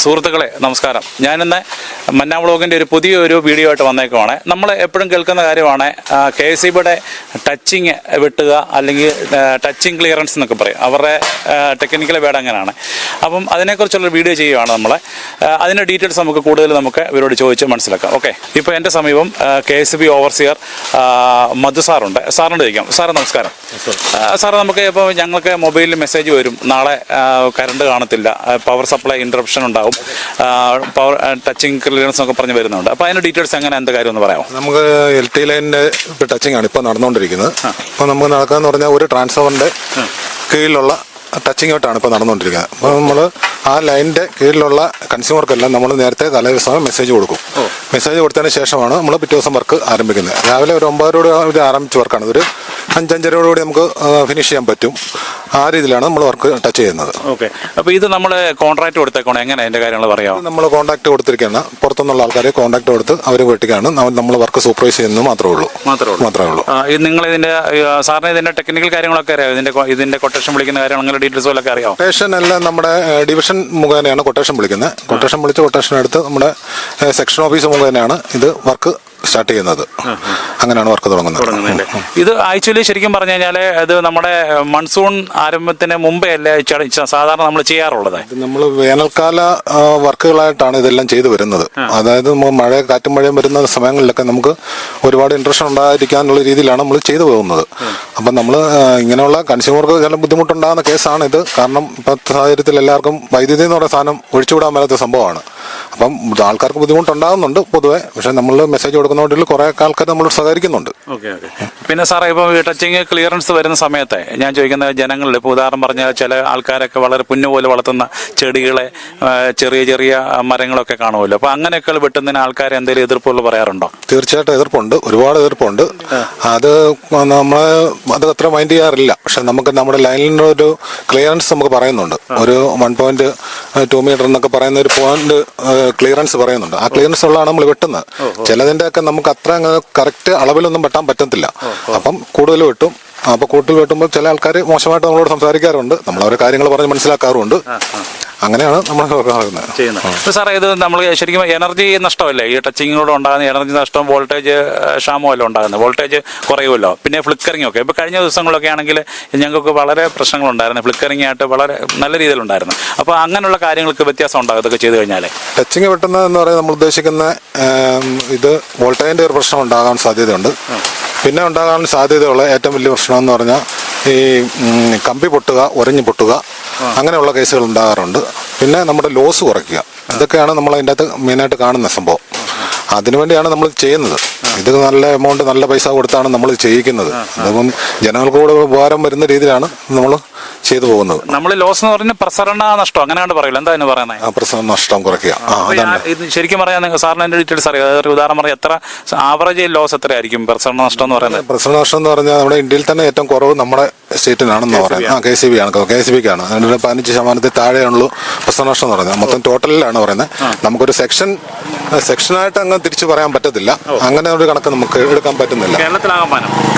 സുഹൃത്തുക്കളെ നമസ്കാരം. ഞാനിന്ന് മന്നാ വ്ളോഗിന്റെ ഒരു പുതിയൊരു വീഡിയോ ആയിട്ട് വന്നേക്കുവാണ്. നമ്മൾ എപ്പോഴും കേൾക്കുന്ന കാര്യമാണ് കെ എസ് സിബിയുടെ ടച്ചിങ് വെട്ടുക അല്ലെങ്കിൽ ടച്ചിങ് ക്ലിയറൻസ് എന്നൊക്കെ പറയും. അവരുടെ ടെക്നിക്കൽ വേഡ് അങ്ങനെയാണ്. അപ്പം അതിനെക്കുറിച്ചുള്ള വീഡിയോ ചെയ്യുവാണ് നമ്മൾ അതിന്റെ ഡീറ്റെയിൽസ് നമുക്ക് കൂടുതൽ നമുക്ക് ഇവരോട് ചോദിച്ച് മനസ്സിലാക്കാം. ഓക്കെ. ഇപ്പോൾ എന്റെ സമീപം K S B overseer Madhu സാറുണ്ട്. സാറിനോട് ചോദിക്കാം. സാറ് നമസ്കാരം. സാർ നമുക്ക് ഇപ്പോൾ ഞങ്ങൾക്ക് മൊബൈലിൽ മെസ്സേജ് വരും. നാളെ കറണ്ട് കാണത്തില്ല. പവർ സപ്ലൈ ഇൻട്രപ്ഷൻ ഉണ്ടാവും. പവർ ടച്ചിങ് ക്ലിയറൻസ് ഒക്കെ പറഞ്ഞ് വരുന്നുണ്ട്. അപ്പോൾ അതിന്റെ ഡീറ്റെയിൽസ് എങ്ങനെ എന്താ കാര്യം ഒന്ന് പറയാമോ? നമുക്ക് എൽ ടി ലൈനിന്റെ ടച്ചിങ് ആണ് ഇപ്പോൾ നടന്നുകൊണ്ടിരിക്കുന്നത്. അപ്പോൾ നമുക്ക് നടക്കാന്ന് പറഞ്ഞാൽ ഒരു ട്രാൻസ്ഫോമറിന്റെ കീഴിലുള്ള ടച്ചിങ് ഔട്ടാണ് ഇപ്പോൾ നടന്നുകൊണ്ടിരിക്കുന്നത്. അപ്പോൾ നമ്മൾ ആ ലൈനിന്റെ കീഴിലുള്ള കൺസ്യൂമർക്കെല്ലാം നമ്മൾ നേരത്തെ തലേ ദിവസം മെസ്സേജ് കൊടുക്കും മെസ്സേജ് കൊടുത്തതിന് ശേഷമാണ് നമ്മൾ പിറ്റേ ദിവസം വർക്ക് ആരംഭിക്കുന്നത്. രാവിലെ ഒരു ഒമ്പതരോട് ഇത് ആരംഭിച്ച വർക്കാണ് ഇതൊരു അഞ്ചഞ്ചരയോടുകൂടി നമുക്ക് ഫിനിഷ് ചെയ്യാൻ പറ്റും. ആ രീതിയിലാണ് നമ്മൾ വർക്ക് ടച്ച് ചെയ്യുന്നത്. ഓക്കെ അപ്പോൾ ഇത് നമ്മൾ കോൺട്രാക്ട് കൊടുത്തേക്കോണം? എങ്ങനെ? അതിന്റെ കാര്യങ്ങൾ പറയാം നമ്മൾ കോൺടാക്ട് കൊടുത്തിരിക്കുകയാണ്. പുറത്തുനിന്നുള്ള ആൾക്കാരെ കോൺടാക്ട് കൊടുത്ത് അവർ വീട്ടിലാണ് നമ്മൾ വർക്ക് സൂപ്പർവൈസ് ചെയ്യുന്നത് മാത്രമേ ഉള്ളൂ. മാത്രമേ ഉള്ളൂ. മാത്രമേ ഉള്ളൂ. ഇത് നിങ്ങൾ ഇതിന്റെ സാറിന് ഇതിന്റെ ടെക്നിക്കൽ കാര്യങ്ങളൊക്കെ അറിയാം ഇതിന്റെ ഇതിന്റെ കൊട്ടേഷൻ വിളിക്കുന്ന കാര്യങ്ങൾ അങ്ങനെ ഡീറ്റെയിൽസ് ഒക്കെ അറിയാം കൊട്ടേഷൻ എല്ലാം നമ്മുടെ ഡിവിഷൻ മുഖേനയാണ് കൊട്ടേഷൻ വിളിക്കുന്നത്. കൊട്ടേഷൻ വിളിച്ച് കൊട്ടേഷൻ എടുത്ത് നമ്മുടെ സെക്ഷൻ ഓഫീസ് മുഖേനയാണ് ഇത് വർക്ക് സ്റ്റാർട്ട് ചെയ്യുന്നത്. അങ്ങനെയാണ് വർക്ക് തുടങ്ങുന്നത്. ഇത് ആക്ച്വലി ശരിക്കും പറഞ്ഞു കഴിഞ്ഞാൽ ഇത് നമ്മുടെ മൺസൂൺ ആരംഭത്തിന് മുമ്പേ അല്ലേ സാധാരണ നമ്മൾ ചെയ്യാറുള്ളത്? നമ്മൾ വേനൽക്കാല വർക്കുകളായിട്ടാണ് ഇതെല്ലാം ചെയ്തു വരുന്നത്. അതായത് മഴ കാറ്റും മഴയും വരുന്ന സമയങ്ങളിലൊക്കെ നമുക്ക് ഒരുപാട് ഇൻട്രസ്റ്റ് ഉണ്ടായിരിക്കാനുള്ള രീതിയിലാണ് നമ്മൾ ചെയ്തു പോകുന്നത്. അപ്പം നമ്മൾ ഇങ്ങനെയുള്ള കൺസ്യൂമർക്ക് ചില ബുദ്ധിമുട്ടുണ്ടാകുന്ന കേസാണ് ഇത്. കാരണം ഇപ്പോഴത്തെ സാഹചര്യത്തിൽ എല്ലാവർക്കും വൈദ്യുതി എന്ന് പറയുന്ന സാധനം ഒഴിച്ചുവിടാൻ മേലാത്ത സംഭവമാണ്. അപ്പം ആൾക്കാർക്ക് ബുദ്ധിമുട്ടുണ്ടാകുന്നുണ്ട് പൊതുവെ. പക്ഷെ നമ്മൾ മെസ്സേജ് കൊടുക്കുന്നതുകൊണ്ടിൽ കുറേ ആൾക്കാർ നമ്മൾ സഹകരിക്കുന്നുണ്ട്. Okay okay. പിന്നെ സാറേ ഇപ്പോൾ ടച്ചിങ് ക്ലിയറൻസ് വരുന്ന സമയത്ത് ഞാൻ ചോദിക്കുന്ന ജനങ്ങളിൽ ഇപ്പോൾ ഉദാഹരണം പറഞ്ഞാൽ ചില ആൾക്കാരൊക്കെ വളരെ പുന്നു പോലെ വളർത്തുന്ന ചെടികളെ ചെറിയ ചെറിയ മരങ്ങളൊക്കെ കാണുമല്ലോ. അപ്പോൾ അങ്ങനെയൊക്കെ വെട്ടുന്നതിന് ആൾക്കാർ എന്തെങ്കിലും എതിർപ്പുകൾ പറയാറുണ്ടോ? തീർച്ചയായിട്ടും എതിർപ്പുണ്ട്. ഒരുപാട് എതിർപ്പുണ്ട്. അത് നമ്മൾ അത് അത്ര മൈൻഡ് ചെയ്യാറില്ല. പക്ഷെ നമുക്ക് നമ്മുടെ ലൈനിന്റെ ഒരു ക്ലിയറൻസ് നമുക്ക് പറയുന്നുണ്ട്. ഒരു വൺ പോയിന്റ് ടു മീറ്റർ എന്നൊക്കെ പറയുന്ന ഒരു പോയിന്റ് ക്ലിയറൻസ് പറയുന്നുണ്ട്. ആ ക്ലിയറൻസ് ഉള്ളതാണ് നമ്മൾ വെട്ടുന്നത്. ചിലതിന്റെ ഒക്കെ നമുക്ക് അത്ര കറക്റ്റ് അളവിലൊന്നും വെട്ടാൻ പറ്റത്തില്ല. അപ്പം കൂടുതൽ വെട്ടും. അപ്പൊ കൂട്ടിൽ വെട്ടുമ്പോൾ ചില ആൾക്കാർ മോശമായിട്ട് നമ്മളോട് സംസാരിക്കാറുണ്ട്. നമ്മൾ അവരെ കാര്യങ്ങൾ പറഞ്ഞ് മനസ്സിലാക്കാറുണ്ട് അങ്ങനെയാണ് നമ്മൾ ചെയ്യുന്നത്. അപ്പോൾ സാറേ ഇത് നമ്മൾ ശരിക്കും എനർജി നഷ്ടമല്ലേ? ഈ ടച്ചിങ്ങിലൂടെ ഉണ്ടാകുന്ന എനർജി നഷ്ടം വോൾട്ടേജ് ക്ഷാമമല്ലോ ഉണ്ടാകുന്നത്? വോൾട്ടേജ് കുറയുമല്ലോ. പിന്നെ ഫ്ലിക്കറിംഗ് ഒക്കെ ഇപ്പോൾ കഴിഞ്ഞ ദിവസങ്ങളൊക്കെ ആണെങ്കിൽ ഞങ്ങൾക്ക് വളരെ പ്രശ്നങ്ങളുണ്ടായിരുന്നു. ഫ്ലിക്കറിംഗ് ആയിട്ട് വളരെ നല്ല രീതിയിലുണ്ടായിരുന്നു. അപ്പോൾ അങ്ങനെയുള്ള കാര്യങ്ങൾക്ക് വ്യത്യാസം ഉണ്ടാകും ഇതൊക്കെ ചെയ്തു കഴിഞ്ഞാൽ ടച്ചിങ് വെട്ടുന്നത് എന്ന് പറയുന്നത് നമ്മൾ ഉദ്ദേശിക്കുന്ന ഇത് വോൾട്ടേജിന്റെ ഒരു പ്രശ്നം ഉണ്ടാകാൻ സാധ്യതയുണ്ട്. പിന്നെ ഉണ്ടാകാൻ സാധ്യതയുള്ള ഏറ്റവും വലിയ പ്രശ്നം എന്ന് പറഞ്ഞാൽ ഈ കമ്പി പൊട്ടുക ഉരഞ്ഞു പൊട്ടുക അങ്ങനെയുള്ള കേസുകൾ ഉണ്ടാകാറുണ്ട്. പിന്നെ നമ്മുടെ ലോസ് കുറയ്ക്കുക. ഇതൊക്കെയാണ് നമ്മൾ അതിന്റെ അകത്ത് മെയിനായിട്ട് കാണുന്ന സംഭവം. അതിനുവേണ്ടിയാണ് നമ്മൾ ചെയ്യുന്നത്. ഇത് നല്ല എമൗണ്ട് നല്ല പൈസ കൊടുത്താണ് നമ്മൾ ചെയ്യിക്കുന്നത്. അതിപ്പം ജനങ്ങൾക്ക് കൂടെ ഉപകാരം വരുന്ന രീതിയിലാണ് നമ്മൾ ചെയ്തു പോകുന്നത്. നമ്മൾ ലോസ് എന്ന് പറഞ്ഞ പ്രസരണ നഷ്ടം അങ്ങനെയാണ് പറയില്ല എന്താ പറയുന്നത് ആ പ്രസരണ നഷ്ടം കുറയ്ക്കുക. ശരിക്കും പറയാൻ സാറിന് എന്റെ ഡീറ്റെയിൽസ് അറിയാം. ഉദാഹരണം പറഞ്ഞാൽ എത്ര ആവറേജ് ലോസ് എത്രയായിരിക്കും പ്രസരണ നഷ്ടം എന്ന് പറയുന്നത്? പ്രസരണ നഷ്ടം എന്ന് പറഞ്ഞാൽ നമ്മുടെ ഇന്ത്യയിൽ തന്നെ ഏറ്റവും കുറവ് നമ്മുടെ സ്റ്റേറ്റിനാണെന്ന് പറയുന്നത്. ആ കെ സി ബി ആണ്. കെ സി ബിക്കാണ് അതിന്റെ പതിനഞ്ച് ശതമാനത്തിൽ താഴെയുള്ളൂ പ്രസരണ നഷ്ടം എന്ന് പറയുന്നത്. മൊത്തം ടോട്ടലിലാണ് പറയുന്നത്. നമുക്കൊരു സെക്ഷൻ സെക്ഷനായിട്ട് അങ്ങ് തിരിച്ചു പറയാൻ പറ്റത്തില്ല. അങ്ങനെ ഒരു കണക്ക് നമുക്ക് എടുക്കാൻ പറ്റുന്നില്ല.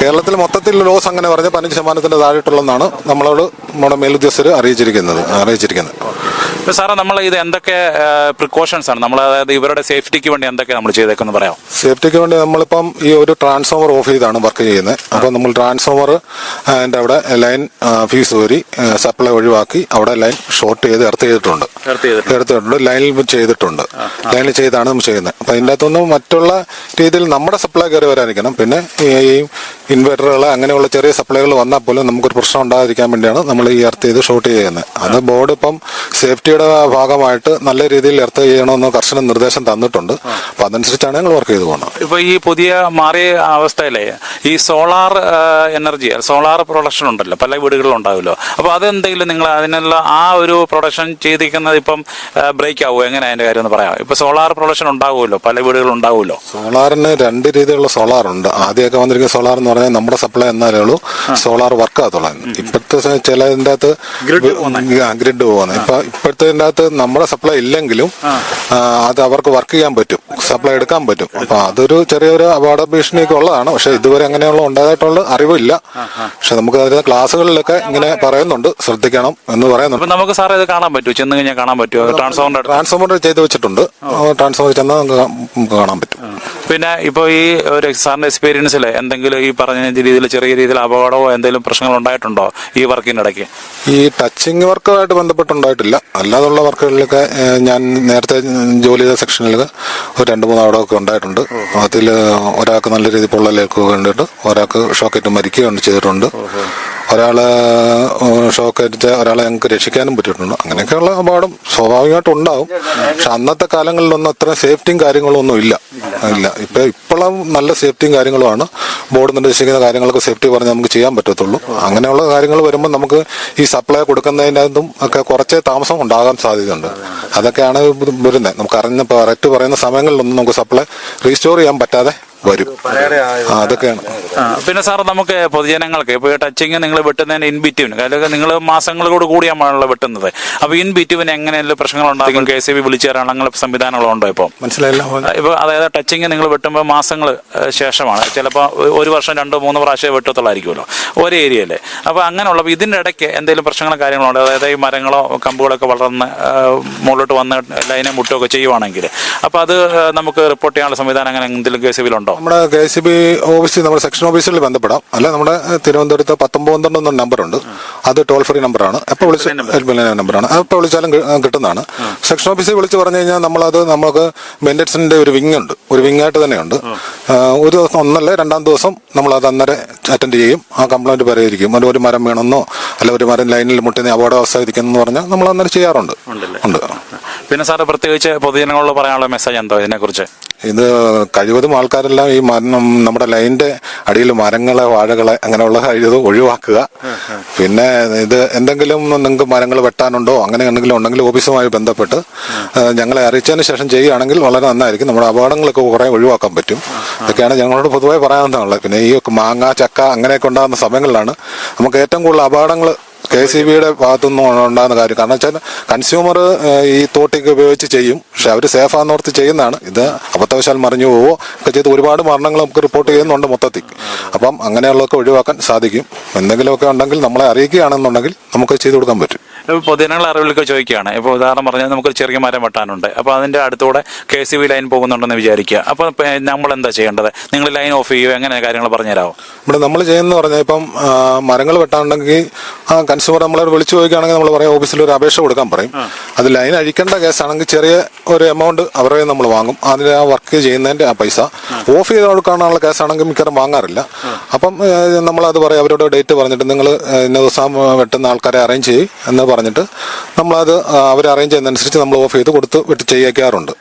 കേരളത്തിൽ മൊത്തത്തിൽ ലോസ് അങ്ങനെ പറഞ്ഞ പതിനഞ്ച് ശതമാനത്തിന്റെ താഴെയിട്ടുള്ളതെന്നാണ് നമ്മളോട് നമ്മുടെ മേലുദ്യോഗസ്ഥർ അറിയിച്ചിരിക്കുന്നത്. അറിയിച്ചിരിക്കുന്നത്. ഇപ്പൊ സാറേ നമ്മൾ ഇത് എന്തൊക്കെ പ്രിക്കോഷൻസ് ആണ്? നമ്മൾ അതായത് ഇവരുടെ സേഫ്റ്റിക്ക് വേണ്ടി എന്തൊക്കെ നമ്മൾ ചെയ്തേക്കെന്ന് പറയാം സേഫ്റ്റിക്ക് വേണ്ടി നമ്മളിപ്പം ഈ ഒരു ട്രാൻസ്ഫോമർ ഓഫ് ചെയ്താണ് വർക്ക് ചെയ്യുന്നത്. അപ്പോൾ നമ്മൾ ട്രാൻസ്ഫോമർ അതിന്റെ അവിടെ ലൈൻ ഫീസ് ഊരി സപ്ലൈ ഒഴിവാക്കി അവിടെ ലൈൻ ഷോർട്ട് ചെയ്ത് എർത്ത് ചെയ്തിട്ടുണ്ട്. എടുത്തിട്ടുണ്ട് ലൈനിൽ ചെയ്തിട്ടുണ്ട്. ലൈനിൽ ചെയ്താണ് നമ്മൾ ചെയ്യുന്നത്. അപ്പം അതിന്റെ അകത്തൊന്നും മറ്റുള്ള രീതിയിൽ നമ്മുടെ സപ്ലൈ കയറി വരാതിരിക്കണം. പിന്നെ ഈ ഇൻവെർട്ടറുകൾ അങ്ങനെയുള്ള ചെറിയ സപ്ലൈകൾ വന്നാൽ പോലും നമുക്കൊരു പ്രശ്നം ഉണ്ടാകാതിരിക്കാൻ വേണ്ടിയാണ് നമ്മൾ ഈ എർത്ത് ചെയ്ത് ഷോർട്ട് ചെയ്യുന്നത് അത് ബോർഡ് ഇപ്പം സേഫ്റ്റിയുടെ ഭാഗമായിട്ട് നല്ല രീതിയിൽ എർത്ത് ചെയ്യണമെന്ന് കർശന നിർദ്ദേശം തന്നിട്ടുണ്ട്. അപ്പം അതനുസരിച്ചാണ് ഞങ്ങൾ വർക്ക് ചെയ്തു പോകുന്നത്. ഇപ്പൊ ഈ പുതിയ മാറിയ അവസ്ഥയിലെ ഈ സോളാർ എനർജി സോളാർ പ്രൊഡക്ഷൻ ഉണ്ടല്ലോ പല വീടുകളിലും ഉണ്ടാവുമല്ലോ. അപ്പൊ അതെന്തെങ്കിലും നിങ്ങൾ അതിനുള്ള ആ ഒരു പ്രൊഡക്ഷൻ ചെയ്തിരിക്കുന്നത് ഇപ്പം ബ്രേക്ക് ആവുമോ എങ്ങനെ അതിന്റെ കാര്യം ഒന്ന് പറയാം ഇപ്പൊ സോളാർ പ്രൊഡക്ഷൻ ഉണ്ടാവുമല്ലോ പല വീടുകളിലും ഉണ്ടാവുമല്ലോ. സോളാറിന് രണ്ട് രീതിയിലുള്ള സോളാർ ഉണ്ട്. ആദ്യമൊക്കെ വന്നിരിക്കുന്ന സോളാർ എന്ന് പറഞ്ഞാൽ നമ്മുടെ സപ്ലൈ എന്നാലേ ഉള്ളൂ സോളാർ വർക്ക് ആകത്തുള്ളൂ. ഇപ്പോഴത്തെ ചിലതിന്റെ അകത്ത് ഗ്രിഡ് പോകുന്നത് ഇപ്പൊ ഇപ്പോഴത്തെ കൊടുത്തതിന്റെ അകത്ത് നമ്മുടെ സപ്ലൈ ഇല്ലെങ്കിലും അത് അവർക്ക് വർക്ക് ചെയ്യാൻ പറ്റും. സപ്ലൈ എടുക്കാൻ പറ്റും. അപ്പൊ അതൊരു ചെറിയൊരു അപകട ഭീഷണിയൊക്കെ ഉള്ളതാണ്. പക്ഷെ ഇതുവരെ അങ്ങനെയുള്ള ഉണ്ടായിട്ടുള്ള അറിവില്ല. പക്ഷെ നമുക്ക് അതിന്റെ ക്ലാസ്സുകളിലൊക്കെ ഇങ്ങനെ പറയുന്നുണ്ട്. ശ്രദ്ധിക്കണം എന്ന് പറയുന്നുണ്ട്. നമുക്ക് സാറേ ഇത് കാണാൻ പറ്റും ചെന്ന് കഴിഞ്ഞാൽ കാണാൻ പറ്റുമോ? ട്രാൻസ്ഫോർമർ ട്രാൻസ്ഫോർമർ ട്രാൻസ്ഫോമർ ചെയ്ത് വെച്ചിട്ടുണ്ട്. ട്രാൻസ്ഫോമർ ചെന്നാൽ നമുക്ക് കാണാൻ പറ്റും. പിന്നെ ഇപ്പോൾ ഈ ഒരു സാറിന്റെ എക്സ്പീരിയൻസിൽ എന്തെങ്കിലും ഈ പറഞ്ഞ രീതിയിൽ ചെറിയ രീതിയിൽ അപകടമോ എന്തെങ്കിലും പ്രശ്നങ്ങൾ ഉണ്ടായിട്ടുണ്ടോ ഈ വർക്കിനിടയ്ക്ക് ഈ ടച്ചിങ് വർക്കുമായിട്ട് ബന്ധപ്പെട്ടുണ്ടായിട്ടില്ല. അല്ലാതുള്ള വർക്കുകളിലൊക്കെ ഞാൻ നേരത്തെ ജോലി ചെയ്ത സെക്ഷനിൽ ഒരു രണ്ട് മൂന്ന് അവിടെയൊക്കെ ഉണ്ടായിട്ടുണ്ട്. അതിൽ ഒരാൾക്ക് നല്ല രീതിയിൽ പൊള്ളലേക്ക് വേണ്ടിയിട്ട് ഒരാൾക്ക് ഷോക്കേറ്റ് മരിക്കുകയാണ് ചെയ്തിട്ടുണ്ട്. ഒരാൾ ഷോക്കേറ്റ് ഒരാളെ ഞങ്ങൾക്ക് രക്ഷിക്കാനും പറ്റിയിട്ടുണ്ട്. അങ്ങനെയൊക്കെയുള്ള അപകടം സ്വാഭാവികമായിട്ടും ഉണ്ടാവും പക്ഷെ അന്നത്തെ കാലങ്ങളിലൊന്നും അത്ര സേഫ്റ്റിയും കാര്യങ്ങളും ഒന്നും ഇല്ല. ഇല്ല. ഇപ്പൊ ഇപ്പോഴും നല്ല സേഫ്റ്റിയും കാര്യങ്ങളുമാണ്. ബോർഡ് നിർദ്ദേശിക്കുന്ന കാര്യങ്ങളൊക്കെ സേഫ്റ്റി പറഞ്ഞ് നമുക്ക് ചെയ്യാൻ പറ്റത്തുള്ളൂ. അങ്ങനെയുള്ള കാര്യങ്ങൾ വരുമ്പോൾ നമുക്ക് ഈ സപ്ലൈ കൊടുക്കുന്നതിനകത്തും ഒക്കെ കുറച്ചേ താമസം ഉണ്ടാകാൻ സാധ്യതയുണ്ട്. അതൊക്കെയാണ് വരുന്നത്. നമുക്ക് അറിഞ്ഞ കറക്റ്റ് പറയുന്ന സമയങ്ങളിലൊന്നും നമുക്ക് സപ്ലൈ റീസ്റ്റോർ ചെയ്യാൻ പറ്റാതെ വരും. അതൊക്കെയാണ് പിന്നെ സാർ നമുക്ക് പൊതുജനങ്ങൾക്ക് ഇപ്പോൾ ടച്ചിങ് നിങ്ങൾ വെട്ടുന്നതിന് ഇൻ ബിറ്റ്വീൻ അല്ലെങ്കിൽ നിങ്ങൾ മാസങ്ങളോട് കൂടിയാണല്ലോ വെട്ടുന്നത്. അപ്പോൾ ഇൻ ബിറ്റ്വീൻ എങ്ങനെയല്ല പ്രശ്നങ്ങൾ ഉണ്ടാകും? കെ സി ബി വിളിച്ചു തരാൻ അങ്ങനെ സംവിധാനങ്ങളുണ്ടോ ഇപ്പോൾ മനസ്സിലായില്ല ഇപ്പോൾ അതായത് ടച്ചിങ് നിങ്ങൾ വെട്ടുമ്പോൾ മാസങ്ങൾ ശേഷമാണ്. ചിലപ്പോൾ ഒരു വർഷം രണ്ടോ മൂന്നോ പ്രാവശ്യം വെട്ടത്തുള്ളായിരിക്കുമല്ലോ. ഒരേ ഏരിയയിൽ അപ്പോൾ അങ്ങനെയുള്ള ഇതിന്റെ ഇടയ്ക്ക് എന്തെങ്കിലും പ്രശ്നങ്ങളോ കാര്യങ്ങളോ ഉണ്ടോ? അതായത് ഈ മരങ്ങളോ കമ്പുകളൊക്കെ വളർന്ന് മുകളിലോട്ട് വന്ന് ലൈനെ മുട്ടുകയൊക്കെ ചെയ്യുവാണെങ്കിൽ. അപ്പോൾ അത് നമുക്ക് റിപ്പോർട്ട് ചെയ്യാനുള്ള സംവിധാനം അങ്ങനെ എന്തെങ്കിലും കെ സി ബിയിലുണ്ടോ നമ്മുടെ കെ സി ബി ഓഫീസിൽ നമ്മുടെ സെക്ഷൻ ഓഫീസിൽ ബന്ധപ്പെടാം. അല്ല നമ്മുടെ തിരുവനന്തപുരത്ത് പത്തൊമ്പത് എന്ന നമ്പറുണ്ട്. അത് ടോൾ ഫ്രീ നമ്പറാണ്. എപ്പോൾ വിളിച്ച് ഹെൽപ്പ് ലൈൻ നമ്പറാണ്. എപ്പോൾ വിളിച്ചാലും കിട്ടുന്നതാണ്. സെക്ഷൻ ഓഫീസിൽ വിളിച്ച് പറഞ്ഞു കഴിഞ്ഞാൽ നമ്മളത് നമുക്ക് മെൻഡറ്റ്സിന്റെ ഒരു വിങ് ഉണ്ട്. ഒരു വിങ് ആയിട്ട് തന്നെയുണ്ട്. ഒരു ദിവസം ഒന്നല്ല രണ്ടാം ദിവസം നമ്മൾ അത് അന്നേരം അറ്റൻഡ് ചെയ്യും. ആ കംപ്ലൈന്റ് പരിഹരിക്കും. അത് ഒരു മരം വീണെന്നോ അല്ല ഒരു മരം ലൈനിൽ മുട്ടുന്ന അപകടാവസ്ഥ ഇരിക്കുന്നു പറഞ്ഞാൽ നമ്മൾ അന്നേരം ചെയ്യാറുണ്ട്. ഉണ്ട്. പിന്നെ സാറ് പ്രത്യേകിച്ച് പൊതുജനങ്ങളോട് പറയാനുള്ള മെസ്സേജ് എന്തോ ഇതിനെക്കുറിച്ച്? ഇത് കഴിവതും ആൾക്കാരെല്ലാം ഈ മരണം നമ്മുടെ ലൈനിന്റെ അടിയിൽ മരങ്ങളെ വാഴകളെ അങ്ങനെയുള്ള കഴിവത് ഒഴിവാക്കുക. പിന്നെ ഇത് എന്തെങ്കിലും നിങ്ങൾക്ക് മരങ്ങൾ വെട്ടാനുണ്ടോ അങ്ങനെ എന്തെങ്കിലും ഉണ്ടെങ്കിൽ ഓഫീസുമായി ബന്ധപ്പെട്ട് ഞങ്ങളെ അറിയിച്ചതിന് ശേഷം ചെയ്യുകയാണെങ്കിൽ വളരെ നന്നായിരിക്കും. നമ്മുടെ അപകടങ്ങളൊക്കെ കുറെ ഒഴിവാക്കാൻ പറ്റും. ഇതൊക്കെയാണ് ഞങ്ങളോട് പൊതുവായി പറയാവുന്നതാണുള്ളത് പിന്നെ ഈ മാങ്ങ ചക്ക അങ്ങനെയൊക്കെ ഉണ്ടാകുന്ന സമയങ്ങളിലാണ് നമുക്ക് ഏറ്റവും കൂടുതൽ അപകടങ്ങൾ കെ സി ബിയുടെ ഭാഗത്തുനിന്നും ഉണ്ടാകുന്ന കാര്യം. കാരണം വെച്ചാൽ കൺസ്യൂമർ ഈ തോട്ടിക്ക് ഉപയോഗിച്ച് ചെയ്യും. പക്ഷെ അവർ സേഫാന്നോർത്ത് ചെയ്യുന്നതാണ്. ഇത് അബദ്ധവശാൽ മറിഞ്ഞു പോവോ ഒക്കെ ചെയ്ത് ഒരുപാട് മരണങ്ങൾ നമുക്ക് റിപ്പോർട്ട് ചെയ്യുന്നുണ്ട് മൊത്തത്തിൽ. അപ്പം അങ്ങനെയുള്ളതൊക്കെ ഒഴിവാക്കാൻ സാധിക്കും. എന്തെങ്കിലുമൊക്കെ ഉണ്ടെങ്കിൽ നമ്മളെ അറിയിക്കുകയാണെന്നുണ്ടെങ്കിൽ നമുക്ക് ചെയ്തു കൊടുക്കാൻ പറ്റും. പൊതുജനങ്ങളെ അറിവിലൊക്കെ ചോദിക്കുകയാണ്. ഇപ്പോൾ ഉദാഹരണം പറഞ്ഞാൽ നമുക്ക് ചെറിയ മരം വെട്ടാനുണ്ട്. അപ്പോൾ അതിന്റെ അടുത്തൂടെ കെ സി ബി ലൈൻ പോകുന്നുണ്ടെന്ന് വിചാരിക്കുക. അപ്പോൾ നമ്മൾ എന്താ ചെയ്യേണ്ടത്? നിങ്ങൾ ലൈൻ ഓഫ് ചെയ്യുമോ എങ്ങനെ കാര്യങ്ങൾ പറഞ്ഞുതരാമോ ഇവിടെ നമ്മൾ ചെയ്യുന്നത് പറഞ്ഞാൽ ഇപ്പം മരങ്ങൾ വെട്ടാനുണ്ടെങ്കിൽ ആ കൺസ്യൂമർ നമ്മളെ വിളിച്ചു ചോദിക്കുകയാണെങ്കിൽ നമ്മൾ പറയും ഓഫീസിൽ ഒരു അപേക്ഷ കൊടുക്കാൻ പറയും. അത് ലൈൻ അഴിക്കേണ്ട കേസാണെങ്കിൽ ചെറിയ ഒരു എമൗണ്ട് അവരെ നമ്മൾ വാങ്ങും. അതിന് ആ വർക്ക് ചെയ്യുന്നതിന്റെ ആ പൈസ. ഓഫ് ചെയ്ത് കൊടുക്കാനുള്ള കേസാണെങ്കിൽ മിക്കവാറും വാങ്ങാറില്ല. അപ്പം നമ്മളത് പറയും അവരോട് ഡേറ്റ് പറഞ്ഞിട്ട് നിങ്ങൾ ഇന്ന ദിവസം വെട്ടുന്ന ആൾക്കാരെ അറേഞ്ച് ചെയ്യും. എന്ന് പറഞ്ഞിട്ട് നമ്മളത് അവർ അറേഞ്ച് ചെയ്യുന്നതനുസരിച്ച് നമ്മൾ ഓഫ് ചെയ്ത് കൊടുത്ത് വെട്ടി ചെയ്യിക്കാറുണ്ട്.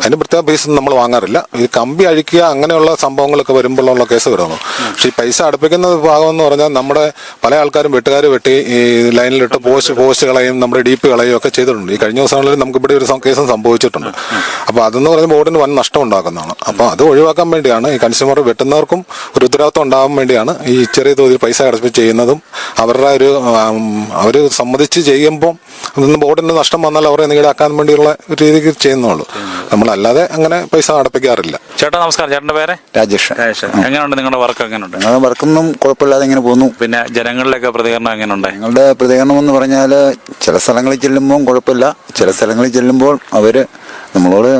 അതിന് പ്രത്യേക പൈസ നമ്മൾ വാങ്ങാറില്ല. ഈ കമ്പി അഴിക്കുക അങ്ങനെയുള്ള സംഭവങ്ങളൊക്കെ വരുമ്പോഴുള്ള കേസ് വരുന്നു. പക്ഷേ ഈ പൈസ അടുപ്പിക്കുന്ന ഭാഗം എന്ന് പറഞ്ഞാൽ നമ്മുടെ പല ആൾക്കാരും വെട്ടുകാർ വെട്ടി ഈ ലൈനിലിട്ട് പോസ്റ്റ് പോസ്റ്റ് കളയും നമ്മുടെ ഡീപ്പ് കളയും ഒക്കെ ചെയ്തിട്ടുണ്ട്. ഈ കഴിഞ്ഞ ദിവസങ്ങളിൽ നമുക്ക് ഇവിടെ ഒരു കേസും സംഭവിച്ചിട്ടുണ്ട്. അപ്പോൾ അതെന്ന് പറഞ്ഞാൽ ബോർഡിന് വൻ നഷ്ടം ഉണ്ടാക്കുന്നതാണ്. അപ്പോൾ അത് ഒഴിവാക്കാൻ വേണ്ടിയാണ് ഈ കൺസ്യൂമർ വെട്ടുന്നവർക്കും ഒരു ഉത്തരവാദിത്വം ഉണ്ടാകാൻ വേണ്ടിയാണ് ഈ ചെറിയ തോതിൽ പൈസ അടപ്പിച്ച് ചെയ്യുന്നതും അവരുടെ ഒരു അവർ സമ്മതിച്ച് ചെയ്യുമ്പോൾ അതൊന്നും ബോർഡിന് നഷ്ടം വന്നാൽ അവരെ ഈടാക്കാൻ വേണ്ടിയുള്ള ഒരു രീതിക്ക് ചെയ്യുന്നുള്ളൂ. നമ്മളല്ലാതെ അങ്ങനെ പൈസ അടപ്പിക്കാറില്ല. ചേട്ടാ നമസ്കാരം. ചേട്ടന്റെ പേര്? രാജേഷ്. എങ്ങനെയുണ്ട് നിങ്ങളുടെ വർക്ക് എങ്ങനെയുണ്ട്? വർക്കൊന്നും കുഴപ്പമില്ലാതെ ഇങ്ങനെ പോകുന്നു. പിന്നെ ജനങ്ങളിലൊക്കെ പ്രതികരണം എങ്ങനെയുണ്ട്? ഞങ്ങളുടെ പ്രതികരണം എന്ന് പറഞ്ഞാൽ ചില സ്ഥലങ്ങളിൽ ചെല്ലുമ്പോൾ കുഴപ്പമില്ല. ചില സ്ഥലങ്ങളിൽ ചെല്ലുമ്പോൾ അവർ നമ്മളോട്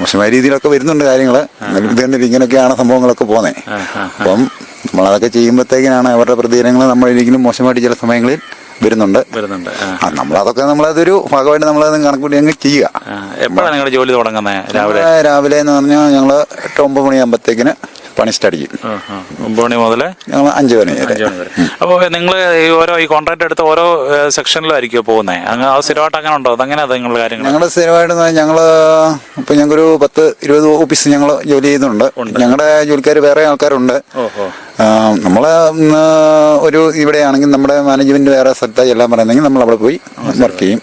മോശമായ രീതിയിലൊക്കെ വരുന്നുണ്ട് കാര്യങ്ങൾ ഇതുകൊണ്ട് ഇങ്ങനെയൊക്കെയാണ് സംഭവങ്ങളൊക്കെ പോകുന്നത്. അപ്പം നമ്മളതൊക്കെ ചെയ്യുമ്പോഴത്തേക്കിനാണ് അവരുടെ പ്രതികരണങ്ങൾ നമ്മളിരിക്കലും മോശമായിട്ട് ചില സമയങ്ങളിൽ വരുന്നുണ്ട്. വരുന്നുണ്ട്. ആ. നമ്മളതൊക്കെ നമ്മളതൊരു ഭാഗമായിട്ട് നമ്മളത് കണക്കൂട്ടി അങ്ങ് ചെയ്യുക. എപ്പോഴാണ് നിങ്ങളുടെ ജോലി തുടങ്ങുന്നത് രാവിലെ? രാവിലെ എന്ന് പറഞ്ഞാൽ ഞങ്ങൾ എട്ട് ഒമ്പത് മണിയാകുമ്പോഴത്തേക്കിന് പണി സ്റ്റാർട്ട് ചെയ്യും. ഒമ്പത് മണി മുതൽ ഞങ്ങൾ അഞ്ച് മണി വരെ. അപ്പോൾ നിങ്ങൾ ഈ ഓരോ ഈ കോൺട്രാക്ട് എടുത്ത ഓരോ സെക്ഷനിലായിരിക്കും പോകുന്നത് അങ്ങനെ അത് സ്ഥിരമായിട്ട് അങ്ങനെ ഉണ്ടോ? അതങ്ങനെ നിങ്ങൾ കാര്യങ്ങൾ ഞങ്ങൾ സ്ഥിരമായിട്ട് ഞങ്ങൾ ഇപ്പൊ ഞങ്ങൾക്കൊരു പത്ത് ഇരുപത് ഓഫീസ് ഞങ്ങൾ ജോലി ചെയ്യുന്നുണ്ട്. ഞങ്ങളുടെ ജോലിക്കാർ വേറെ ആൾക്കാരുണ്ട്. ഉം, ഒരു ഇവിടെയാണെങ്കിൽ നമ്മുടെ മാനേജ്മെന്റ് വേറെ സ്ഥലത്തായി എല്ലാം പറയുന്നെങ്കിൽ നമ്മൾ അവിടെ പോയി വർക്ക് ചെയ്യും.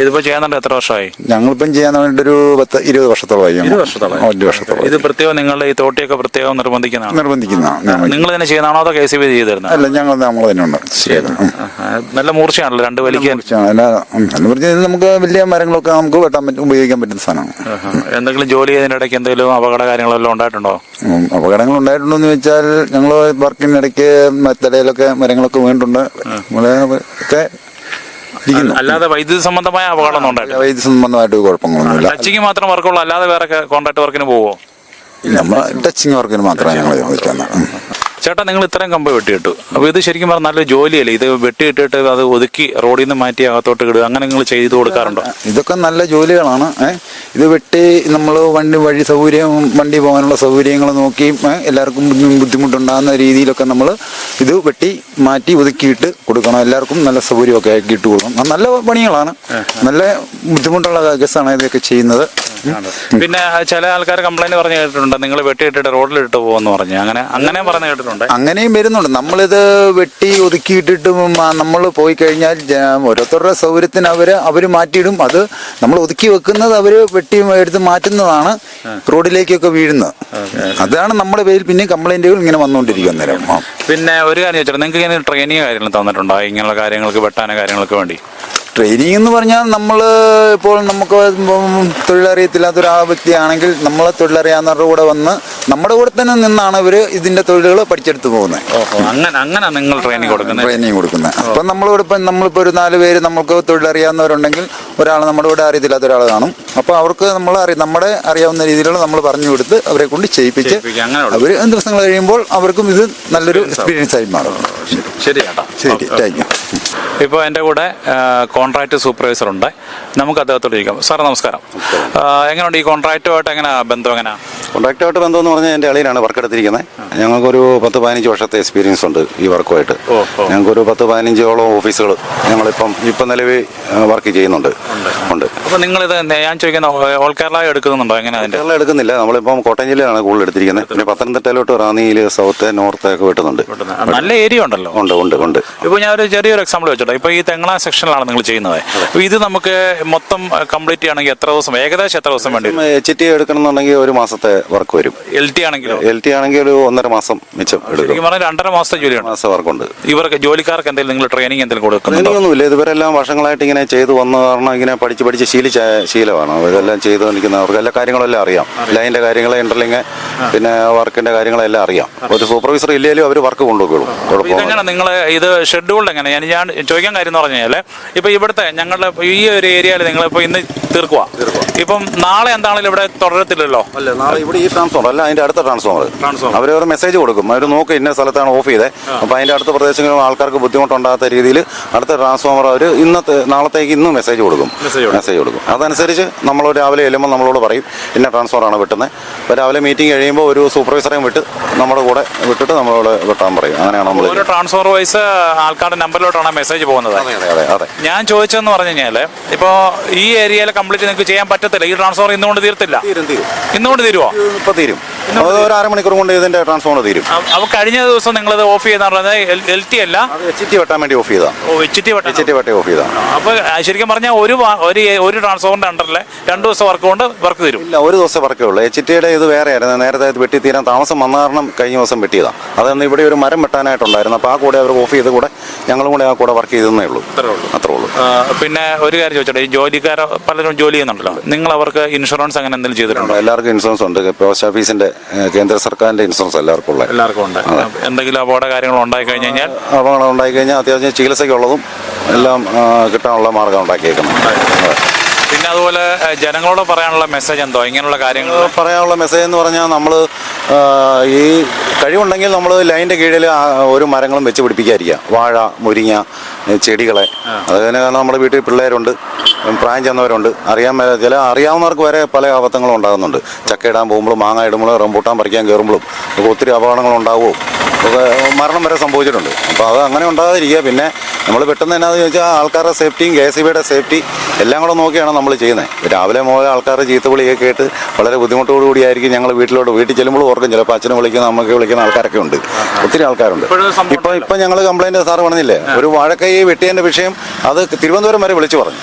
ഇതിപ്പോ ചെയ്യാനുണ്ട് എത്ര വർഷമായി? ഞങ്ങളിപ്പം ചെയ്യാൻ ഒരു പത്ത് ഇരുപത് വർഷത്തോളമായി. ഒരു വർഷത്തോളം ഇത് പ്രത്യേകം നിങ്ങളുടെ ഈ തോട്ടിയൊക്കെ പ്രത്യേകം നിർബന്ധിക്കുന്നതാണ്? നിർബന്ധിക്കുന്ന. നിങ്ങൾ തന്നെ ചെയ്യുന്നതാണോ അതോ കെ സി ബി ചെയ്തു തരുന്നത് അല്ല ഞങ്ങൾ നമ്മൾ തന്നെ ഉണ്ട് നല്ല മൂർച്ചയാണല്ലോ രണ്ട് വലിക്ക് നമുക്ക് വലിയ മരങ്ങളൊക്കെ നമുക്ക് വെട്ടാൻ പറ്റും ഉപയോഗിക്കാൻ പറ്റുന്ന സാധനമാണ്. എന്തെങ്കിലും ജോലി ചെയ്തതിന്റെ ഇടയ്ക്ക് എന്തെങ്കിലും അപകട കാര്യങ്ങളെല്ലാം ഉണ്ടായിട്ടുണ്ടോ? അപകടങ്ങൾ ഉണ്ടായിട്ടുണ്ടോ എന്ന് വെച്ചാൽ ഞങ്ങൾ വർക്കിനിടയ്ക്ക് തലയിലൊക്കെ മരങ്ങളൊക്കെ വീണ്ടുണ്ട് ഒക്കെ അല്ലാതെ വൈദ്യുതി സംബന്ധമായ അപകടം വൈദ്യുതി സംബന്ധമായിട്ട് കുഴപ്പങ്ങളൊന്നുമില്ല. ടച്ചിങ് മാത്രം വർക്കുള്ളൂ അല്ലാതെ വേറെ കോൺട്രാക്ട് വർക്കിന് പോവോ? നമ്മൾ ടച്ചിങ് വർക്കിന് മാത്രമേ ഞങ്ങൾ ചോദിക്കുന്നത്. ചേട്ടാ നിങ്ങൾ ഇത്രയും കമ്പ് വെട്ടിയിട്ടു. അപ്പോൾ ഇത് ശരിക്കും പറഞ്ഞാൽ നല്ലൊരു ജോലിയല്ലേ? ഇത് വെട്ടിയിട്ടിട്ട് അത് ഒതുക്കി റോഡിൽ നിന്ന് മാറ്റി അകത്തോട്ട് ഇടുക അങ്ങനെ നിങ്ങൾ ചെയ്തു കൊടുക്കാറുണ്ടോ? ഇതൊക്കെ നല്ല ജോലികളാണ്. ഇത് വെട്ടി നമ്മൾ വണ്ടി വഴി സൗകര്യം വണ്ടി പോകാനുള്ള സൗകര്യങ്ങൾ നോക്കി എല്ലാവർക്കും ബുദ്ധി- ബുദ്ധിമുട്ടുണ്ടാകുന്ന രീതിയിലൊക്കെ നമ്മൾ ഇത് വെട്ടി മാറ്റി ഒതുക്കിയിട്ട് കൊടുക്കണം. എല്ലാവർക്കും നല്ല സൗകര്യമൊക്കെ ആക്കിയിട്ട് കൊടുക്കണം. നല്ല പണികളാണ്. നല്ല ബുദ്ധിമുട്ടുള്ള കേസാണ് ഇതൊക്കെ ചെയ്യുന്നത്. പിന്നെ ചില ആൾക്കാർ കംപ്ലൈന്റ് പറഞ്ഞു കേട്ടിട്ടുണ്ട് നിങ്ങൾ വെട്ടിയിട്ടിട്ട് റോഡിലിട്ട് പോകുമെന്ന് പറഞ്ഞു. അങ്ങനെ അങ്ങനെ പറഞ്ഞു കേട്ടിട്ടുണ്ട്. അങ്ങനെയും വരുന്നുണ്ട്. നമ്മളിത് വെട്ടി ഒതുക്കിയിട്ടിട്ട് നമ്മൾ പോയി കഴിഞ്ഞാൽ ഓരോരുത്തരുടെ സൗകര്യത്തിന് അവർ അവർ മാറ്റിയിടും. അത് നമ്മൾ ഒതുക്കി വെക്കുന്നത് അവർ വെട്ടി എടുത്ത് മാറ്റുന്നതാണ് റോഡിലേക്കൊക്കെ വീഴുന്നത്. അതാണ് നമ്മുടെ പേരിൽ പിന്നെ കംപ്ലൈന്റുകൾ ഇങ്ങനെ വന്നുകൊണ്ടിരിക്കും നേരം പിന്നെ ഒരു കാര്യം ചോദിച്ചാൽ നിങ്ങൾക്ക് ഇങ്ങനെ ട്രെയിനിങ് കാര്യങ്ങൾ തന്നിട്ടുണ്ടോ? ഇങ്ങനെയുള്ള കാര്യങ്ങൾക്ക് വെട്ടാനോ കാര്യങ്ങൾക്ക് വേണ്ടി? ട്രെയിനിങ് എന്ന് പറഞ്ഞാൽ നമ്മൾ ഇപ്പോൾ നമുക്ക് തൊഴിലറിയത്തില്ലാത്ത ഒരു ആ വ്യക്തിയാണെങ്കിൽ നമ്മളെ തൊഴിലറിയാവുന്നവരുടെ കൂടെ വന്ന് നമ്മുടെ കൂടെ തന്നെ നിന്നാണ് ഇവർ ഇതിന്റെ തൊഴിലുകൾ പഠിച്ചെടുത്ത് പോകുന്നത് അങ്ങനെ അങ്ങനെ നിങ്ങൾ ട്രെയിനിങ് കൊടുക്കുന്നത് ട്രെയിനിങ് കൊടുക്കുന്നത് അപ്പം നമ്മളിവിടെ ഇപ്പം നമ്മളിപ്പോൾ ഒരു നാല് പേര് നമുക്ക് തൊഴിലറിയാവുന്നവരുണ്ടെങ്കിൽ ഒരാൾ നമ്മുടെ കൂടെ അറിയത്തില്ലാത്ത ഒരാൾ കാണും. അപ്പോൾ അവർക്ക് നമ്മൾ അറി നമ്മുടെ അറിയാവുന്ന രീതിയിലുള്ള നമ്മൾ പറഞ്ഞു കൊടുത്ത് അവരെ കൊണ്ട് ചെയ്യിപ്പിച്ച്. അവർ ദിവസങ്ങൾ കഴിയുമ്പോൾ അവർക്കും ഇത് നല്ലൊരു എക്സ്പീരിയൻസ് ആയി മാറും. ശരി ശരി താങ്ക് യു ഇപ്പോൾ എന്റെ കൂടെ കോൺട്രാക്ട് സൂപ്പർവൈസർ ഉണ്ട്. നമുക്ക് അദ്ദേഹത്തോട് ചോദിക്കാം. സാർ നമസ്കാരം. എങ്ങനെയുണ്ട് ഈ കോൺട്രാക്റ്റുമായിട്ട് എങ്ങനെ ബന്ധം എങ്ങനെയാ ബന്ധം എന്ന് പറഞ്ഞാൽ എന്റെ അളിയിലാണ് വർക്ക് എടുത്തിരിക്കുന്നത്. ഞങ്ങൾക്കൊരു പത്ത് പതിനഞ്ച് വർഷത്തെ എക്സ്പീരിയൻസ് ഉണ്ട് ഈ വർക്കുമായിട്ട്. ഞങ്ങൾക്കൊരു പത്ത് പതിനഞ്ചോളം ഓഫീസുകൾ ഞങ്ങളിപ്പം ഇപ്പം നിലവിൽ വർക്ക് ചെയ്യുന്നുണ്ട്. ഉണ്ട്. അപ്പോൾ നിങ്ങളിത് ഞാൻ ചോദിക്കുന്ന ഓൾ കേരള എടുക്കുന്നുണ്ടോ എങ്ങനെ കേരളം എടുക്കുന്നില്ല. നമ്മളിപ്പം കോട്ടയം ജില്ലയാണ് കൂടുതൽ എടുത്തിരിക്കുന്നത്. പിന്നെ പത്തനംതിട്ടയിലോട്ട് റാന്നിയിൽ സൗത്ത് നോർത്ത് ഒക്കെ വിട്ടുന്നുണ്ട്. നല്ല ഏരിയ ഉണ്ടല്ലോ. ഉണ്ട് ഉണ്ട് ഉണ്ട്. ഇപ്പോൾ ഞാൻ ഒരു ചെറിയൊരു എക്സാമ്പിൾ വെച്ചോട്ടെ ഇപ്പോൾ ഈ തെങ്ങള സെക്ഷനിലാണ് നിങ്ങൾ ചെയ്യുന്നത്. അപ്പോൾ ഇത് നമുക്ക് മൊത്തം കംപ്ലീറ്റ് ചെയ്യണമെങ്കിൽ എത്ര ദിവസം ഏകദേശം എത്ര ദിവസം വേണ്ടി എച്ച് ടി എടുക്കണമെന്നുണ്ടെങ്കിൽ ഒരു മാസത്തെ വർക്ക് വരും. എൽ ടി ആണെങ്കിലോ? എൽ ടി ആണെങ്കിൽ ഒരു ഒന്നര മാസം മിച്ചം എടുക്കും. ശരിക്കും പറഞ്ഞാൽ രണ്ടര മാസത്തെ ജോലിയാണ് മാസം വർക്കുണ്ട് ഇവർക്ക് ജോലിക്കാർക്ക് എന്തെങ്കിലും നിങ്ങൾ ട്രെയിനിങ് എന്തെങ്കിലും കൊടുക്കുന്നുണ്ടോ? ഒന്നുമില്ല ഇതുവരെല്ലാം വർഷങ്ങളായിട്ട് ഇങ്ങനെ ചെയ്തു വന്ന കാരണം ഇങ്ങനെ പഠിച്ച് പഠിച്ച് ശീലിച്ച ശീലമാണ്. ഇതെല്ലാം ചെയ്തു നിൽക്കുന്ന അവർക്ക് എല്ലാ കാര്യങ്ങളെല്ലാം അറിയാം. ലൈനിന്റെ കാര്യങ്ങൾ ഇന്റർലിങ് പിന്നെ വർക്കിന്റെ കാര്യങ്ങളെല്ലാം അറിയാം. ഒരു സൂപ്പർവൈസർ ഇല്ലെങ്കിലും അവർ വർക്ക് ഇതെങ്ങനെ നിങ്ങൾ ഇത് ഷെഡ്യൂൾഡ് എങ്ങനെ ഞാൻ ചോദിക്കാൻ കാര്യം എന്ന് പറഞ്ഞു കഴിഞ്ഞാൽ ഇപ്പൊ ഇവിടുത്തെ ഞങ്ങളുടെ ഈ ഒരു ഏരിയയിൽ നിങ്ങൾ ഇപ്പൊ ഇന്ന് തീർക്കുക ഇപ്പം നാളെ എന്താണെങ്കിലും ഇവിടെ തുടരത്തില്ലല്ലോ? അല്ല നാളെ ഇവിടെ ഈ ട്രാൻസ്ഫോമർ അല്ല അതിന്റെ അടുത്ത ട്രാൻസ്ഫോമർ ട്രാൻസ്ഫോർ അവർ ഒരു മെസ്സേജ് കൊടുക്കും. അവർ നോക്ക് ഇന്ന സ്ഥലത്താണ് ഓഫ് ചെയ്തത് അപ്പോൾ അതിന്റെ അടുത്ത പ്രദേശങ്ങളിലും ആൾക്കാർക്ക് ബുദ്ധിമുട്ടുണ്ടാകാത്ത രീതിയിൽ അടുത്ത ട്രാൻസ്ഫോമർ അവർ ഇന്നത്തെ നാളത്തേക്ക് ഇന്നും മെസ്സേജ് കൊടുക്കും. മെസ്സേജ് കൊടുക്കും. അതനുസരിച്ച് നമ്മൾ രാവിലെ ചെല്ലുമ്പോൾ നമ്മളോട് പറയും ഇന്ന ട്രാൻസ്ഫോറാണ് വിട്ടുന്നത് അപ്പോൾ രാവിലെ മീറ്റിംഗ് കഴിയുമ്പോൾ ഒരു സൂപ്പർവൈസറെയും വിട്ട് നമ്മുടെ കൂടെ വിട്ടിട്ട് നമ്മളോട് വിട്ടാൻ പറയും. അങ്ങനെയാണ് നമ്മൾ ട്രാൻസ്ഫോർ വൈസ് ആൾക്കാരുടെ നമ്പറിലോട്ടാണ് മെസ്സേജ് പോകുന്നത്. അതെ അതെ. ഞാൻ ചോദിച്ചതെന്ന് പറഞ്ഞു കഴിഞ്ഞാൽ ഇപ്പോൾ ഈ ഏരിയയിൽ കംപ്ലീറ്റ് നിങ്ങൾക്ക് ചെയ്യാൻ പറ്റത്തില്ല. ഈ ട്രാൻസ്ഫർ ഇന്നുകൊണ്ട് തീർത്തില്ല. ഇന്നുകൊണ്ട് തീരുമോ ഇപ്പൊ തീരും. അത് ഒരു അരമണിക്കൂർ കൊണ്ട് ഇതിന്റെ ട്രാൻസ്ഫോമർ തീരും. അപ്പോൾ കഴിഞ്ഞ ദിവസം നിങ്ങൾ ഓഫ് ചെയ്യുന്ന പറഞ്ഞത് എൽ ടി അല്ല? എച്ച് ടി വെട്ടാൻ വേണ്ടി ഓഫ് ചെയ്താ. എച്ച് ടി എച്ച് ടി വെട്ടി ഓഫ് ചെയ്താ. അപ്പോൾ ശരിക്കും പറഞ്ഞാൽ ഒരു ഒരു ഒരു ട്രാൻസ്ഫോറിന്റെ അണ്ടറിൽ രണ്ട് ദിവസം വർക്ക് കൊണ്ട് വർക്ക് തരും. ഇല്ല ഒരു ദിവസം വർക്കേ ഉള്ളൂ. എച്ച് ടിയുടെ ഇത് വേറെ ആയിരുന്നു നേരത്തെ വെട്ടി തീരാൻ താമസം വന്ന കാരണം കഴിഞ്ഞ ദിവസം വെട്ടിയതാ. അതൊന്ന് ഇവിടെ ഒരു മരം വെട്ടാനായിട്ടുണ്ടായിരുന്നു. അപ്പോൾ ആ കൂടെ അവർ ഓഫ് ചെയ്ത് കൂടെ ഞങ്ങളും കൂടെ ആ കൂടെ വർക്ക് ചെയ്തേ ഉള്ളൂ. അത്രേ ഉള്ളൂ. പിന്നെ ഒരു കാര്യം ചോദിച്ചോട്ടെ ഈ ജോലിക്കാരെ പലരും ജോലി ചെയ്യുന്നുണ്ടല്ലോ. നിങ്ങൾ അവർക്ക് ഇൻഷുറൻസ് അങ്ങനെ എന്തെങ്കിലും ചെയ്തിട്ടുണ്ടോ? എല്ലാവർക്കും ഇൻഷുറൻസ് ഉണ്ട്. പോസ്റ്റ് ഓഫീസിന്റെ കേന്ദ്ര സർക്കാരിന്റെ ഇൻഷുറൻസ് എല്ലാവർക്കും ഉള്ളത് എല്ലാവർക്കും ഉണ്ട്. എന്തെങ്കിലും അപകട കാര്യങ്ങൾ ഉണ്ടായി കഴിഞ്ഞു കഴിഞ്ഞാൽ അപകടം ഉണ്ടായി കഴിഞ്ഞാൽ അത്യാവശ്യം ചികിത്സയ്ക്കുള്ളതും എല്ലാം കിട്ടാനുള്ള മാർഗം ഉണ്ടാക്കിയേക്കണം. പിന്നെ അതുപോലെ ജനങ്ങളോട് പറയാനുള്ള മെസ്സേജ് എന്തോ? ഇങ്ങനെയുള്ള കാര്യങ്ങൾ. പറയാനുള്ള മെസ്സേജ് എന്ന് പറഞ്ഞാൽ നമ്മൾ ഈ കഴിവുണ്ടെങ്കിൽ നമ്മൾ ലൈന്റെ കീഴിൽ ഒരു മരങ്ങളും വെച്ച് പിടിപ്പിക്കാതിരിക്കുക. വാഴ മുരിങ്ങ ചെടികളെ. അതുപോലെ കാരണം നമ്മുടെ വീട്ടിൽ പിള്ളേരുണ്ട് പ്രായം ചെന്നവരുണ്ട്. അറിയാൻ ചില അറിയാവുന്നവർക്ക് വരെ പല അബദ്ധങ്ങളും ഉണ്ടാകുന്നുണ്ട്. ചക്ക ഇടാൻ പോകുമ്പോഴും മാങ്ങ ഇടുമ്പോഴും റംബൂട്ടാൻ പറിക്കാൻ കയറുമ്പോഴും ഒക്കെ ഒത്തിരി അപകടങ്ങൾ ഉണ്ടാവുമോ മരണം വരെ സംഭവിച്ചിട്ടുണ്ട്. അപ്പോൾ അത് അങ്ങനെ ഉണ്ടാകാതിരിക്കുക. പിന്നെ നമ്മൾ പെട്ടെന്ന് എന്നാന്ന് ചോദിച്ചാൽ ആൾക്കാരുടെ സേഫ്റ്റിയും കെ എസ് ബിയുടെ സേഫ്റ്റി എല്ലാം കൂടെ നോക്കിയാണ് നമ്മൾ ചെയ്യുന്നത്. രാവിലെ മുതൽ ആൾക്കാർ ചീത്തവിളിയൊക്കെ കേട്ട് വളരെ ബുദ്ധിമുട്ടോടുകൂടിയായിരിക്കും ഞങ്ങൾ വീട്ടിലോട്ട് വീട്ടിൽ ചെല്ലുമ്പോൾ ഓർക്കും ചിലപ്പോൾ അച്ഛനെ വിളിക്കുന്ന അമ്മയ്ക്ക് വിളിക്കുന്ന ആൾക്കാരൊക്കെ ഉണ്ട്. ഒത്തിരി ആൾക്കാരുണ്ട്. ഇപ്പം ഇപ്പൊ ഞങ്ങൾ കംപ്ലൈന്റ് സാർ പറഞ്ഞില്ലേ? ഒരു വാഴക്കൈ വെട്ടിയതിന്റെ വിഷയം അത് തിരുവനന്തപുരം വരെ വിളിച്ചു പറഞ്ഞു.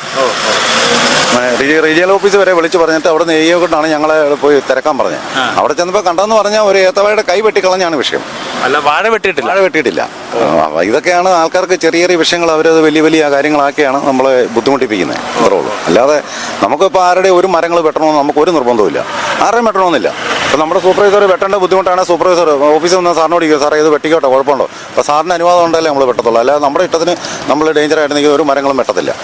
റീ- റീജിയണൽ ഓഫീസ് വരെ വിളിച്ചു പറഞ്ഞിട്ട് അവിടെ നിന്ന് കൊണ്ടാണ് ഞങ്ങളെ പോയി തിരക്കാൻ പറഞ്ഞത്. അവിടെ ചെന്നപ്പോൾ കണ്ടെന്ന് പറഞ്ഞാൽ ഒരു ഏത്തവാഴയുടെ കൈ വെട്ടിക്കളഞ്ഞാണ് വിഷയം. അല്ല വാഴ വെട്ടിയിട്ടില്ല? വാഴ വെട്ടിയിട്ടില്ല. ഇതൊക്കെയാണ് ആൾക്കാർക്ക് ചെറിയ ചെറിയ വിഷയങ്ങൾ അവരത് വലിയ വലിയ കാര്യങ്ങളാക്കിയാണ് നമ്മളെ ബുദ്ധിമുട്ടിപ്പിക്കുന്നത്. അത്രേ ഉള്ളൂ. അല്ലാതെ നമുക്കിപ്പോൾ ആരുടെ ഒരു മരങ്ങൾ വെട്ടണമെന്ന് നമുക്ക് ഒരു നിർബന്ധമില്ല ആരെയും വെട്ടണമെന്നില്ല. അപ്പം നമ്മുടെ സൂപ്പർവൈസർ വെട്ടേണ്ട ബുദ്ധിമുട്ടാണ് സൂപ്പർവൈസർ ഓഫീസിൽ നിന്ന് സാറിനോട് ചോദിക്കുക സാറേ ഇത് വെട്ടിക്കോട്ടെ? കുഴപ്പമുണ്ടോ? അപ്പോൾ സാറിന് അനുവാദം ഉണ്ടല്ലേ നമ്മൾ വെട്ടത്തുള്ളൂ. അല്ലാതെ നമ്മുടെ ഇഷ്ടത്തിന് നമ്മൾ ഡേഞ്ചർ നിൽക്കുന്ന ഒരു മരങ്ങളും വെട്ടത്തില്ല.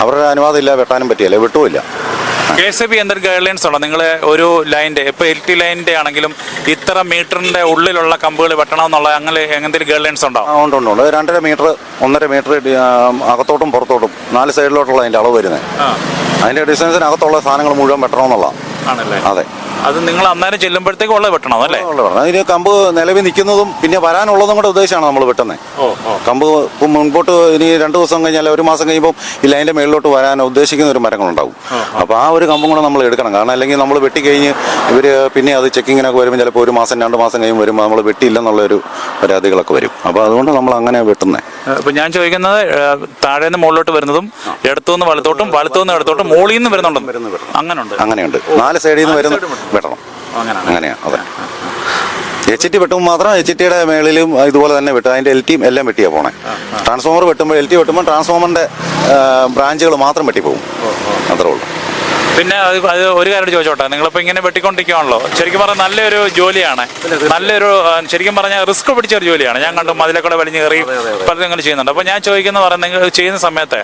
അവരുടെ അനുവാദം ഇല്ല വെട്ടാനും പറ്റിയല്ല വിട്ടുമില്ല കെ എസ് ബി എന്തൊരു ഗൈഡ് ലൈൻസ് ഉണ്ടോ? നിങ്ങൾ ഒരു ലൈന്റെ ഇപ്പോൾ എൽ ടി ലൈന്റെ ആണെങ്കിലും ഇത്ര മീറ്ററിന്റെ ഉള്ളിലുള്ള കമ്പുകൾ വെട്ടണം എന്നുള്ള അങ്ങനെ എന്തെങ്കിലും ഗൈഡ് ലൈൻസ് ഉണ്ടോ? ഉണ്ട് ഉണ്ട് ഉണ്ട്. രണ്ടര മീറ്റർ ഒന്നര മീറ്റർ അകത്തോട്ടും പുറത്തോട്ടും നാല് സൈഡിലോട്ടുള്ള അതിന്റെ അളവ് വരുന്നത് അതിന്റെ ഡിസ്റ്റൻസിനകത്തുള്ള സാധനങ്ങൾ മുഴുവൻ വെട്ടണമെന്നുള്ള ആണല്ലേ? അതെ. അത് നിങ്ങൾ അന്നേരം ചെല്ലുമ്പോഴത്തേക്ക് ഉള്ളത് വെട്ടണം അല്ലേ. അതിന് കമ്പ് നിലവിൽ നിൽക്കുന്നതും പിന്നെ വരാനുള്ളതും കൂടെ ഉദ്ദേശമാണ് നമ്മൾ വെട്ടുന്നത് കമ്പ് മുൻപോട്ട് ഇനി രണ്ട് ദിവസം കഴിഞ്ഞാൽ ഒരു മാസം കഴിയുമ്പോൾ ഈ ലൈന്റെ മേളിലോട്ട് വരാൻ ഉദ്ദേശിക്കുന്ന ഒരു മരങ്ങളുണ്ടാവും. അപ്പോൾ ആ. ഒരു കമ്പും കൂടെ നമ്മൾ എടുക്കണം. കാരണം അല്ലെങ്കിൽ നമ്മൾ വെട്ടിക്കഴിഞ്ഞ് ഇവർ പിന്നെ അത് ചെക്കിങ്ങിനൊക്കെ വരുമ്പോൾ ചിലപ്പോൾ ഒരു മാസം രണ്ട് മാസം കഴിയുമ്പോൾ വരുമ്പോൾ നമ്മൾ വെട്ടിയില്ലെന്നുള്ളൊരു പരാതികളൊക്കെ വരും. അപ്പോൾ അതുകൊണ്ട് നമ്മൾ അങ്ങനെ വെട്ടുന്നത് അപ്പോൾ ഞാൻ ചോദിക്കുന്നത് താഴെ നിന്ന് മുകളിലോട്ട് വരുന്നതും ഇടത്തുനിന്ന് വലത്തോട്ടും വലത്തുനിന്ന് ഇടത്തോട്ടും മുകളിൽ നിന്ന് വരുന്നുണ്ടെന്ന്. അങ്ങനെ ഉണ്ട് അങ്ങനെയുണ്ട്. നാല് സൈഡിൽ നിന്ന് വരുന്ന വെട്ടണം. അങ്ങനെയാണ് അതെ. എച്ച് ടി വെട്ടുമ്പോൾ മാത്രം എച്ച് ടിയുടെ മേളിലും ഇതുപോലെ തന്നെ വെട്ടും. അതിന്റെ എൽ ടിയും എല്ലാം വെട്ടിയാ പോണേ. ട്രാൻസ്ഫോമർ വെട്ടുമ്പോൾ എൽ ടി വെട്ടുമ്പോൾ ട്രാൻസ്ഫോമറിന്റെ ബ്രാഞ്ചുകൾ മാത്രം വെട്ടിപ്പോകും. അത്രേ ഉള്ളൂ. പിന്നെ അത് അത് ഒരു കാര്യം ചോദിച്ചോട്ടെ നിങ്ങളിപ്പോൾ ഇങ്ങനെ വെട്ടിക്കൊണ്ടിരിക്കുകയാണല്ലോ ശരിക്കും പറഞ്ഞാൽ നല്ലൊരു ജോലിയാണ്. നല്ലൊരു ശരിക്കും പറഞ്ഞാൽ റിസ്ക് പിടിച്ചൊരു ജോലിയാണ്. ഞാൻ കണ്ടു മതിലക്കൂടെ വലിഞ്ഞ് കയറി പലതും ഇങ്ങനെ ചെയ്യുന്നുണ്ട്. അപ്പോൾ ഞാൻ ചോദിക്കുന്ന പറഞ്ഞാൽ നിങ്ങൾ ചെയ്യുന്ന സമയത്ത്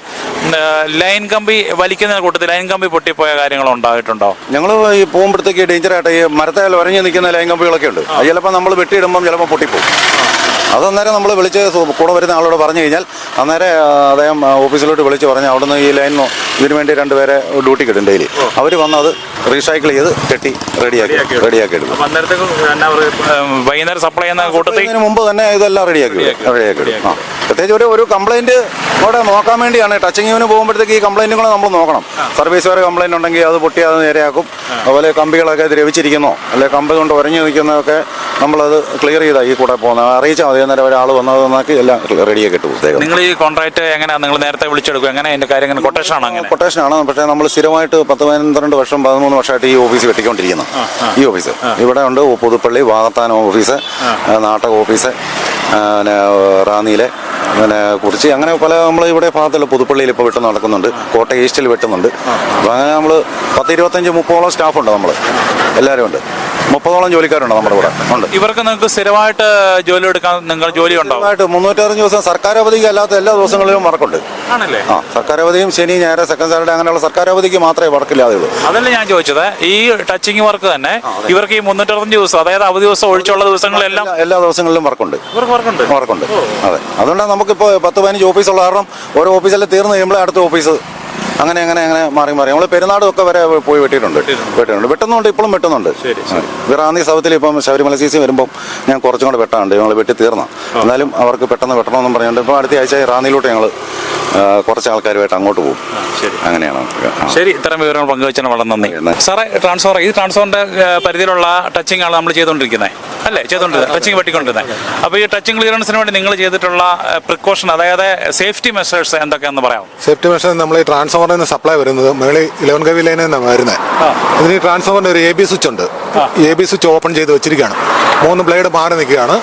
ലൈൻ കമ്പി വലിക്കുന്ന കൂട്ടത്തിൽ ലൈൻ കമ്പി പൊട്ടിപ്പോയ കാര്യങ്ങൾ ഉണ്ടായിട്ടുണ്ടോ? ഞങ്ങൾ ഈ പോകുമ്പോഴത്തേക്ക് ഡേഞ്ചറായിട്ട് ഈ മരത്തേൽ വരഞ്ഞ് നിൽക്കുന്ന ലൈൻ കമ്പികളൊക്കെ ഉണ്ട്. ചിലപ്പോൾ നമ്മൾ വെട്ടിയിടുമ്പം ചിലപ്പോൾ പൊട്ടിപ്പോകും അത് അന്നേരം നമ്മൾ വിളിച്ച് കൂടെ വരുന്ന ആളോട് പറഞ്ഞു കഴിഞ്ഞാൽ അന്നേരം അദ്ദേഹം ഓഫീസിലോട്ട് വിളിച്ച് പറഞ്ഞ് അവിടുന്ന് ഈ ലൈൻ ഇതിനു വേണ്ടി രണ്ടുപേരെ ഡ്യൂട്ടിക്ക് ഇടും ഡെയിലി. അവർ വന്ന് അത് റീസൈക്കിൾ ചെയ്ത് കെട്ടി റെഡിയാക്കി റെഡിയാക്കി അന്നേരത്തേക്ക് വൈകുന്നേരം സപ്ലൈ ചെയ്യുന്ന കൂട്ടത്തിൽ ഇതിന് മുമ്പ് തന്നെ ഇതെല്ലാം റെഡിയാക്കി റെഡിയാക്കി ഇടും ആ. പ്രത്യേകിച്ച് ഒരു ഒരു കംപ്ലൈന്റ് അവിടെ നോക്കാൻ വേണ്ടിയാണ്. ടച്ചിങ് ടച്ചിങ്ങിന് പോകുമ്പോഴത്തേക്ക് ഈ കംപ്ലൈന്റുകളെ നമ്മൾ നോക്കണം. സർവീസ് വരെ കംപ്ലൈന്റ് ഉണ്ടെങ്കിൽ അത് പൊട്ടി അത് നേരെയാക്കും. അതുപോലെ കമ്പികളൊക്കെ ദ്രവിച്ചിരിക്കുന്നോ. അല്ലെ കമ്പി കൊണ്ട് ഉരഞ്ഞു നിൽക്കുന്നതൊക്കെ നമ്മളത് ക്ലിയർ ചെയ്താൽ ഈ കൂടെ പോകുന്നത്. അറിയിച്ചാൽ മതി. അന്നേരം ഒരാൾ വന്നത് നന്നാക്കി എല്ലാം റെഡിയാക്കി ഇട്ട് കൊടുത്തേക്കും നിങ്ങൾ ഈ കോൺട്രാക്ട് എങ്ങനെയാണ് നിങ്ങൾ നേരത്തെ വിളിച്ചെടുക്കും എങ്ങനെ അതിന്റെ കാര്യം എങ്ങനെ കൊട്ടേഷൻ ആണോ അങ്ങനെ? കൊട്ടേഷനാണ് പക്ഷേ നമ്മൾ സ്ഥിരമായിട്ട് പത്ത് പന്ത്രണ്ട് വർഷം പതിമൂന്ന് വർഷമായിട്ട് ഈ ഓഫീസ് വെട്ടിക്കൊണ്ടിരിക്കുന്നു. ഈ ഓഫീസ്. ഇവിടെ ഉണ്ട് പുതുപ്പള്ളി വാകത്താനം ഓഫീസ് നാട്ടക ഓഫീസ് പിന്നെ റാന്നിയിലെ പിന്നെ കുറിച്ച്. അങ്ങനെ പല നമ്മൾ ഇവിടെ ഭാഗത്തുള്ള പുതുപ്പള്ളിയിൽ ഇപ്പോൾ വെട്ട് നടക്കുന്നുണ്ട്. കോട്ടയം ഈസ്റ്റിൽ വെട്ടുന്നുണ്ട്. അപ്പോൾ അങ്ങനെ നമ്മൾ പത്ത് ഇരുപത്തഞ്ച് മുപ്പതോളം സ്റ്റാഫുണ്ട് നമ്മൾ എല്ലാവരും ഉണ്ട്. മുപ്പതോളം ജോലിക്കാരുണ്ട് നമ്മുടെ കൂടെ. ഉണ്ട്. ഇവർക്ക് നിങ്ങൾക്ക് സ്ഥിരമായിട്ട് ജോലി എടുക്കാൻ നിങ്ങൾ ജോലി ഉണ്ടാവും? മുന്നൂറ്ററുപത് ദിവസം സർക്കാർ അവധിക്ക് അല്ലാത്ത എല്ലാ ദിവസങ്ങളിലും വർക്കുണ്ട് ആണല്ലേ? ആ സർക്കാർ അവധിയും ശനി ഞായർ സെക്കൻഡ് സാറ്റർഡേ അങ്ങനെയുള്ള സർക്കാർ അവധിക്ക് മാത്രമേ വർക്കില്ലാതെ ഉള്ളൂ അതല്ല ഞാൻ ചോദിച്ചത്. ഈ ടച്ചിങ് വർക്ക് തന്നെ ഇവർക്ക് ഈ മുന്നൂറ്ററുപത്തഞ്ച് ദിവസം അതായത് അവധി ദിവസം ഒഴിച്ചുള്ള ദിവസങ്ങളെല്ലാം എല്ലാ- ദിവസങ്ങളിലും വർക്കുണ്ട് ഇവർക്ക് വർക്കുണ്ട് വർക്കുണ്ട് അതെ. അതുകൊണ്ടാണ് നമുക്കിപ്പോൾ പത്ത് പതിനഞ്ച് ഓഫീസുള്ള കാരണം ഓരോ ഓഫീസിലെ തീർന്നു കഴിയുമ്പോൾ അടുത്ത ഓഫീസ് അങ്ങനെ അങ്ങനെ അങ്ങനെ മാറി മാറി. നമ്മൾ പെരുന്നാടും ഒക്കെ വരെ പോയി വെട്ടിയിട്ടുണ്ട്. വെട്ടിയിട്ടുണ്ട്. വെട്ടുന്നുണ്ട് ഇപ്പോഴും വെട്ടുന്നുണ്ട്. വിറാന്തി സൗത്തിൽ ഇപ്പം ശബരിമല സീസൺ വരുമ്പോൾ ഞാൻ കുറച്ചും കൂടെ വെട്ടാണ്ട് ഞങ്ങൾ വെട്ടി തീർന്ന. എന്നാലും അവർക്ക് പെട്ടെന്ന് വെട്ടണമെന്നും പറഞ്ഞുകൊണ്ട് ഇപ്പോൾ അടുത്ത ആഴ്ച റാന്നിയിലോട്ട് ഞങ്ങൾ കുറച്ച് ആൾക്കാരുമായിട്ട് അങ്ങോട്ട് പോകും. ശരി. അങ്ങനെയാണ്. ശരി ഇത്തരം വിവരങ്ങൾ പങ്കുവെച്ചാണ് വളരെ നന്ദി. സാറേ ട്രാൻസ്ഫോർ ഈ ട്രാൻസ്ഫോറിന്റെ പരിധിയിലുള്ള ടച്ചിങ് ആണ് നമ്മൾ ചെയ്തുകൊണ്ടിരിക്കുന്നത് അല്ലേ? ചെയ്തുകൊണ്ടിരുന്നത് ടച്ചിങ് വെട്ടിക്കൊണ്ടിരുന്നത് അപ്പോൾ ഈ ടച്ചിങ് ക്ലിയറൻസിന് വേണ്ടി നിങ്ങൾ ചെയ്തിട്ടുള്ള പ്രിക്കോഷൻ അതായത് സേഫ്റ്റി മെഷേഴ്സ് എന്തൊക്കെയാണെന്ന് പറയാം സേഫ്റ്റി മെഷേഴ്സ് നമ്മൾ ഈ ട്രാൻസ്ഫോമറിൽ നിന്ന് സപ്ലൈ വരുന്നത് മേളി ഇലവൻ കവി ലൈനിൽ നിന്നാണ് വരുന്നത്. ഇതിന് ട്രാൻസ്ഫോമറിന് ഒരു എ ബി സ്വിച്ച് ഉണ്ട്. എ ബി സ്വിച്ച് ഓപ്പൺ ചെയ്ത് വെച്ചിരിക്കുകയാണ്. മൂന്ന് ബ്ലേഡ് മാറി നിൽക്കുകയാണ്.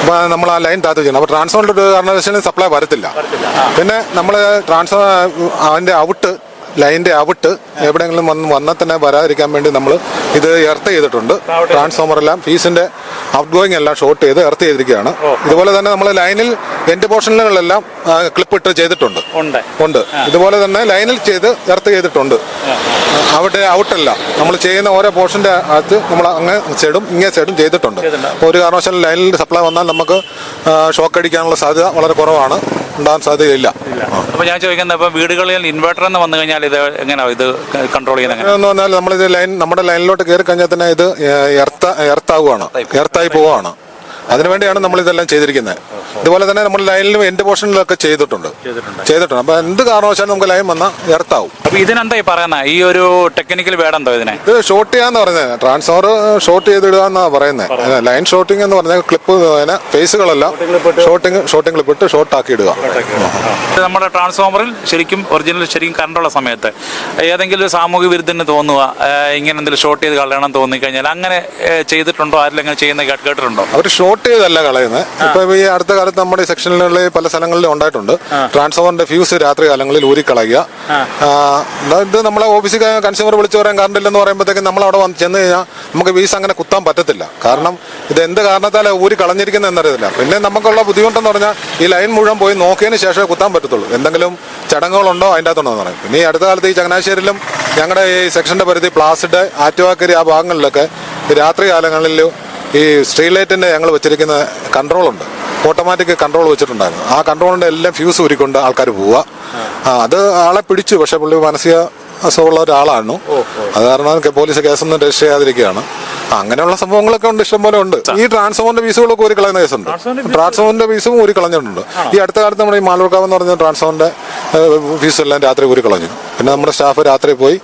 അപ്പോൾ നമ്മൾ ആ ലൈൻ താത്ത് ചെയ്യണം അപ്പോൾ ട്രാൻസ്ഫോമറിന്റെ ഒരു കാരണവശാലും സപ്ലൈ വരത്തില്ല. പിന്നെ നമ്മൾ ട്രാൻസ്ഫോർ അതിന്റെ ഔട്ട് ലൈന്റെ അവിട്ട് എവിടെയെങ്കിലും വന്ന് വന്നാൽ തന്നെ വരാതിരിക്കാൻ വേണ്ടി നമ്മൾ ഇത് എർത്ത് ചെയ്തിട്ടുണ്ട്. ട്രാൻസ്ഫോമർ എല്ലാം ഫീസിന്റെ ഔട്ട് ഗോയിങ് എല്ലാം ഷോർട്ട് ചെയ്ത് എർത്ത് ചെയ്തിരിക്കുകയാണ്. ഇതുപോലെ തന്നെ നമ്മൾ ലൈനിൽ എൻഡ് പോർഷനുകളെല്ലാം ക്ലിപ്പ് ഇട്ട് ചെയ്തിട്ടുണ്ട്. ഉണ്ട്. ഉണ്ട്. ഇതുപോലെ തന്നെ ലൈനിൽ ചെയ്ത് എർത്ത് ചെയ്തിട്ടുണ്ട്. അവിടെ ഔട്ടല്ല. നമ്മൾ ചെയ്യുന്ന ഓരോ പോർഷന്റെ അകത്ത് നമ്മൾ അങ്ങ് സൈഡും ഇങ്ങേ സൈഡും ചെയ്തിട്ടുണ്ട്. അപ്പോൾ ഒരു കാരണവശാലും ലൈനിൽ സപ്ലൈ വന്നാൽ നമുക്ക് ഷോക്ക് അടിക്കാനുള്ള സാധ്യത വളരെ കുറവാണ്. ഉണ്ടാകാൻ സാധ്യതയില്ല. അപ്പോൾ ഞാൻ ചോദിക്കുന്നത് ഇപ്പോൾ വീടുകളിൽ ഇൻവെർട്ടർ എന്ന് വന്നു കഴിഞ്ഞാൽ ഇത് എങ്ങനെയാ ഇത് കൺട്രോൾ ചെയ്യുന്നത് എന്ന് പറഞ്ഞാൽ നമ്മളിത് ലൈൻ നമ്മുടെ ലൈനിലോട്ട് കയറി കഴിഞ്ഞാൽ തന്നെ ഇത് എർത്ത എർത്താവുകയാണ്. എർത്തായി പോവുകയാണ്. അതിനുവേണ്ടിയാണ് നമ്മൾ ഇതെല്ലാം ചെയ്തിരിക്കുന്നത്. ഇതുപോലെ തന്നെ നമ്മൾ ലൈനിലും എൻഡ് പോർഷനിലൊക്കെ ചെയ്തിട്ടുണ്ട്. ചെയ്തിട്ടുണ്ട്. അപ്പൊ എന്ത് കാരണവശാലും നമുക്ക് ലൈൻ വന്നാൽ എർത്താവും അപ്പൊ ഇതിനെന്താ ഈ ഈ ഒരു ടെക്നിക്കൽ വേടെന്തോ ഇതിനെ? ഇത് ഷോർട്ട് ചെയ്യാന്ന് പറയുന്നത് ട്രാൻസ്ഫോർ ഷോർട്ട് ചെയ്തിടുക എന്നാണ് പറയുന്നത് ലൈൻ ഷോർട്ടിംഗ് എന്ന് പറഞ്ഞാൽ ക്ലിപ്പ് ഫേസുകളെല്ലാം ഷോർട്ടിങ് ഷോർട്ടിംഗ് ക്ലിപ്പ് ഇട്ട്. ഷോർട്ട് ആക്കി ഇടുക. നമ്മുടെ ട്രാൻസ്ഫോമറിൽ ശരിക്കും ഒറിജിനൽ ശരിക്കും കണ്ടുള്ള സമയത്ത്. ഏതെങ്കിലും ഒരു സാമൂഹ്യ വിരുദ്ധന് തോന്നുക ഇങ്ങനെ എന്തെങ്കിലും ഷോർട്ട് ചെയ്ത് കളയണം തോന്നിക്കഴിഞ്ഞാൽ അങ്ങനെ ചെയ്തിട്ടുണ്ടോ? ആരെങ്കിലും അങ്ങനെ ചെയ്യുന്ന കേട്ട് കേട്ടിട്ടുണ്ടോ? അവർ ഷോർട്ട് ചെയ്തല്ല കളയുന്നത് ഇപ്പൊ ഈ അടുത്ത കാലത്ത് നമ്മുടെ ഈ സെക്ഷനുകളിൽ പല സ്ഥലങ്ങളിലും ഉണ്ടായിട്ടുണ്ട്. ട്രാൻസ്ഫോമറിന്റെ ഫ്യൂസ് രാത്രി കാലങ്ങളിൽ ഊരിക്കളയുക. ഇത് നമ്മളെ ഓഫീസിൽ കൺസ്യൂമർ വിളിച്ചു പറയാൻ കറണ്ട് ഇല്ലെന്ന് പറയുമ്പോഴത്തേക്കും നമ്മൾ അവിടെ വന്ന് ചെന്ന് കഴിഞ്ഞാൽ നമുക്ക് വീസ് അങ്ങനെ കുത്താൻ പറ്റത്തില്ല. കാരണം ഇത് എന്ത് കാരണത്താലും ഊരി കളഞ്ഞിരിക്കുന്നത് എന്നറിയത്തില്ല. പിന്നെ നമുക്കുള്ള ബുദ്ധിമുട്ടെന്ന് പറഞ്ഞാൽ ഈ ലൈൻ മുഴുവൻ പോയി നോക്കിയതിന് ശേഷമേ കുത്താൻ പറ്റത്തുള്ളൂ. എന്തെങ്കിലും ചടങ്ങുകളുണ്ടോ അതിന്റെ അകത്തുണ്ടോ എന്ന് പറയും. പിന്നെ ഈ അടുത്ത കാലത്ത് ഈ ചങ്ങനാശ്ശേരിയിലും ഞങ്ങളുടെ ഈ സെക്ഷന്റെ പരിധി പ്ലാസിഡ് ആറ്റുവാക്കരി ആ ഭാഗങ്ങളിലൊക്കെ രാത്രി കാലങ്ങളിൽ ഈ സ്ട്രീറ്റ് ലൈറ്റിന്റെ ഞങ്ങൾ വെച്ചിരിക്കുന്ന കൺട്രോൾ ഉണ്ട്. ഓട്ടോമാറ്റിക് കൺട്രോൾ വെച്ചിട്ടുണ്ടായിരുന്നു. ആ കൺട്രോളിന്റെ എല്ലാം ഫ്യൂസ് ഊരിക്കൊണ്ട് ആൾക്കാർ പോവുക അത് ആളെ പിടിച്ചു. പക്ഷെ പുള്ളി മാനസിക അസുഖമുള്ള ഒരാളാണ്. അത് കാരണം പോലീസ് കേസൊന്നും രജിസ്റ്റർ ചെയ്യാതിരിക്കുകയാണ്. അങ്ങനെയുള്ള സംഭവങ്ങളൊക്കെ ഉണ്ട് ഇഷ്ടംപോലെ ഉണ്ട്. ഈ ട്രാൻസ്ഫോമറിന്റെ ഫീസുകളൊക്കെ ഊരി കളയുന്ന കേസുണ്ട്. ട്രാൻസ്ഫോമറിന്റെ ഫീസും ഊരി കളഞ്ഞിട്ടുണ്ട് ഈ അടുത്ത കാലത്ത് നമ്മുടെ ഈ മാലൂർക്കാവ് എന്ന് പറഞ്ഞ ട്രാൻസ്ഫോമറിന്റെ ഫീസ് എല്ലാം രാത്രി കൂടി കളഞ്ഞു. പിന്നെ നമ്മുടെ സ്റ്റാഫ് രാത്രി പോയി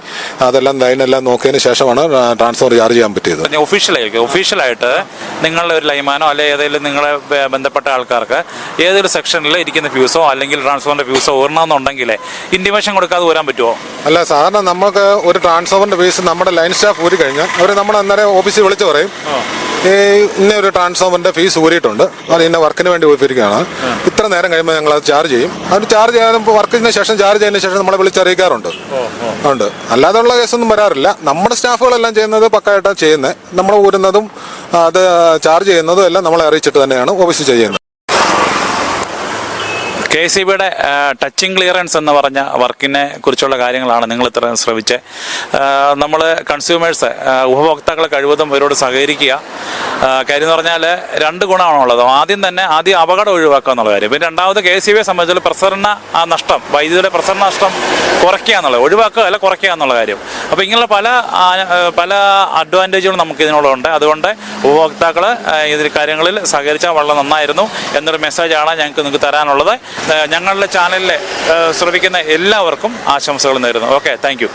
അതെല്ലാം എല്ലാം നോക്കിയതിന് ശേഷമാണ് ട്രാൻസ്ഫർ ചാർജ് ചെയ്യാൻ പറ്റിയത്. ഒഫീഷ്യലായിരിക്കും ഒഫീഷ്യലായിട്ട് നിങ്ങളുടെ ഒരു ലൈമാനോ അല്ലെങ്കിൽ ഏതെങ്കിലും നിങ്ങളെ ബന്ധപ്പെട്ട ആൾക്കാർക്ക് ഏതൊരു സെക്ഷനിൽ ഇരിക്കുന്ന ഫ്യൂസോ അല്ലെങ്കിൽ ട്രാൻസ്ഫോറിന്റെ ഫ്യൂസോ ഊരണമെന്നുണ്ടെങ്കിൽ ഇൻഡിമേഷൻ കൊടുക്കാതെ വരാൻ പറ്റുമോ അല്ല സാധാരണ നമുക്ക് ഒരു ട്രാൻസ്ഫോറിന്റെ ഫീസ് നമ്മുടെ ലൈൻ സ്റ്റാഫ് ഊരി കഴിഞ്ഞാൽ അവർ നമ്മൾ അന്നേരം ഓഫീസിൽ വിളിച്ച് പറയും ഈ ഇന്ന ഒരു ട്രാൻസ്ഫോമറിന്റെ ഫീസ് ഊരിയിട്ടുണ്ട്. അത് ഇന്ന വർക്കിന് വേണ്ടി ഊരിയിരിക്കുകയാണ് ഇത്ര നേരം കഴിയുമ്പോൾ ഞങ്ങൾ അത് ചാർജ് ചെയ്യും. അത് ചാർജ് ചെയ്യാൻ ചെയ്യുന്ന ശേഷം ചാർജ് ചെയ്തതിന് ശേഷം നമ്മളെ വിളിച്ചറിയിക്കാറുണ്ട്. ഉണ്ട്. അല്ലാതെയുള്ള കേസൊന്നും വരാറില്ല. നമ്മുടെ സ്റ്റാഫുകളെല്ലാം ചെയ്യുന്നത് പക്കായിട്ടാണ് ചെയ്യുന്നത്. നമ്മൾ ഊരുന്നതും അത് ചാർജ് ചെയ്യുന്നതും എല്ലാം നമ്മളെ അറിയിച്ചിട്ട് തന്നെയാണ് ഓഫീസ് ചെയ്യുന്നത്. കെ സി ബിയുടെ ടച്ചിങ് ക്ലിയറൻസ് എന്ന് പറഞ്ഞ വർക്കിനെ കുറിച്ചുള്ള കാര്യങ്ങളാണ് നിങ്ങൾ ഇത്ര ശ്രമിച്ച്. നമ്മൾ കൺസ്യൂമേഴ്സ് ഉപഭോക്താക്കളെ കഴിവതും ഇവരോട് സഹകരിക്കുക. കാര്യം എന്ന് പറഞ്ഞാൽ രണ്ട് ഗുണമാണുള്ളത് ആദ്യം തന്നെ ആദ്യം അപകടം ഒഴിവാക്കുക എന്നുള്ള കാര്യം. പിന്നെ രണ്ടാമത് കെ സി ബിയെ സംബന്ധിച്ചുള്ള പ്രസരണ നഷ്ടം വൈദ്യുതിയുടെ പ്രസരണ നഷ്ടം കുറയ്ക്കുക എന്നുള്ളത് ഒഴിവാക്കുക അല്ല കുറയ്ക്കുക എന്നുള്ള കാര്യം. അപ്പോൾ ഇങ്ങനെയുള്ള പല പല അഡ്വാന്റേജുകളും നമുക്ക് ഇതിനോടുണ്ട് അതുകൊണ്ട് ഉപഭോക്താക്കൾ ഇതിൽ കാര്യങ്ങളിൽ സഹകരിച്ചാൽ വളരെ നന്നായിരുന്നു. എന്നൊരു മെസ്സേജാണ് ഞങ്ങൾക്ക് നിങ്ങൾക്ക് തരാനുള്ളത്. ഞങ്ങളുടെ ചാനലിൽ ശ്രമിക്കുന്ന എല്ലാവർക്കും ആശംസകൾ നേരുന്നു. Okay thank